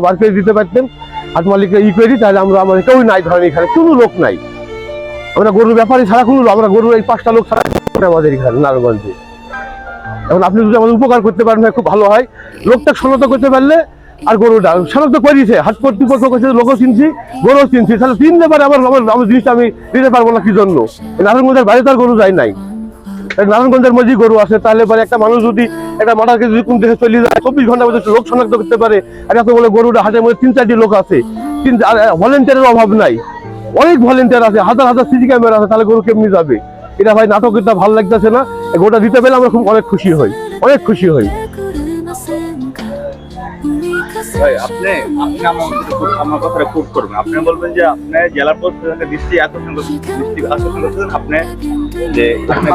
বার করে দিতে পারতেন। হাট মালিককে ই করে তাহলে আমরা আমাদের কেউ নাই ধরেন এখানে, কোনো লোক নাই। আমরা গরুর ব্যাপারে ছাড়া কোনো আমরা গরুর এই পাঁচটা লোক ছাড়া আমাদের এখানে, নারায়ণগঞ্জে। এখন আপনি যদি আমাদের উপকার করতে পারেন খুব ভালো হয়। লোকটা শনাক্ত করতে পারলে আর গরুটা শনাক্ত করিয়েছে হাট কর্তৃপক্ষ করছে, লোকও চিনছি, গরুও চিনছি। তাহলে চিনতে পারে আমার আমার জিনিসটা আমি দিতে পারব না কি জন্য? নারায়ণগঞ্জের বাইরে তো আর গরু যায় নাই। নারায়ণগঞ্জের মধ্যেই গরু আছে, তাহলে পরে একটা মানুষ যদি একটা মাটাকে যদি কোন দেশে চলে যায়, চব্বিশ ঘণ্টার মধ্যে লোক শনাক্ত করতে পারে। আর এত বলে গরুটা হাটের মধ্যে তিন, চারটি লোক আছে। তিন ভলেন্টিয়ারের অভাব নাই। অনেক ভলেন্টিয়ার আছে, হাজার হাজার সিসি ক্যামেরা আছে, তাহলে গরু কেমনি যাবে? এটা ভাই নাটক এটা ভালো লাগতেছে না। গোটা দিতে পেলে আমরা খুব অনেক খুশি হই, অনেক খুশি হই। ভাই, আপনি আমার কোট করবেন। আপনি বলবেন যে আপনি জেলা প্রশাসনের দৃষ্টি আকর্ষণ করছেন দৃষ্টি আকর্ষণ করছেন আপনি যে এখানে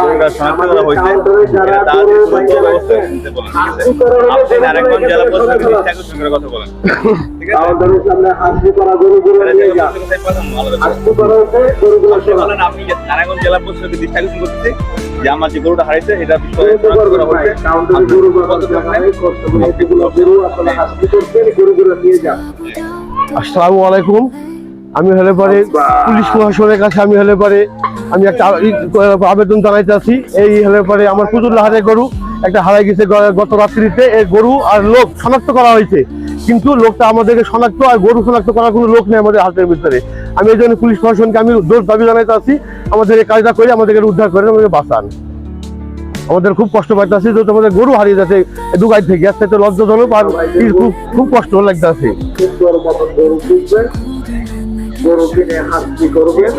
যা আমার যে গরুটা হারাইছে এটা বিষয়ে শনাক্ত করা হয়েছে। কাউন্টারে গরু নিয়ে যান আসসালামু আলাইকুম। আমি হলে পরে পুলিশ প্রশাসনের কাছে আমি হলে পরে আমি একটা আবেদন জানাইতেছি এই হলে পরে আমার পুজুর হারে গরু একটা হারাই গেছে গত রাত্রিতে। এই গরু আর লোক শনাক্ত করা হয়েছে। কিন্তু লোকটা আমাদেরকে শনাক্ত আর গরু শনাক্ত করার কোনো লোক নেই আমাদের হাতের ভিতরে। আমি এই জন্য পুলিশ প্রশাসনকে আমি দোষ দাবি জানাইতেছি আমাদের এই কাজটা করে আমাদেরকে উদ্ধার করে আমাদের বাঁচান। আমাদের খুব কষ্ট পাইতেছি যে আমাদের গরু হারিয়ে যাচ্ছে। দুগাই থেকে আসতে তো লজ্জাজনক আর খুব খুব কষ্ট লাগতেছে গরু কিনে হাসি করবেন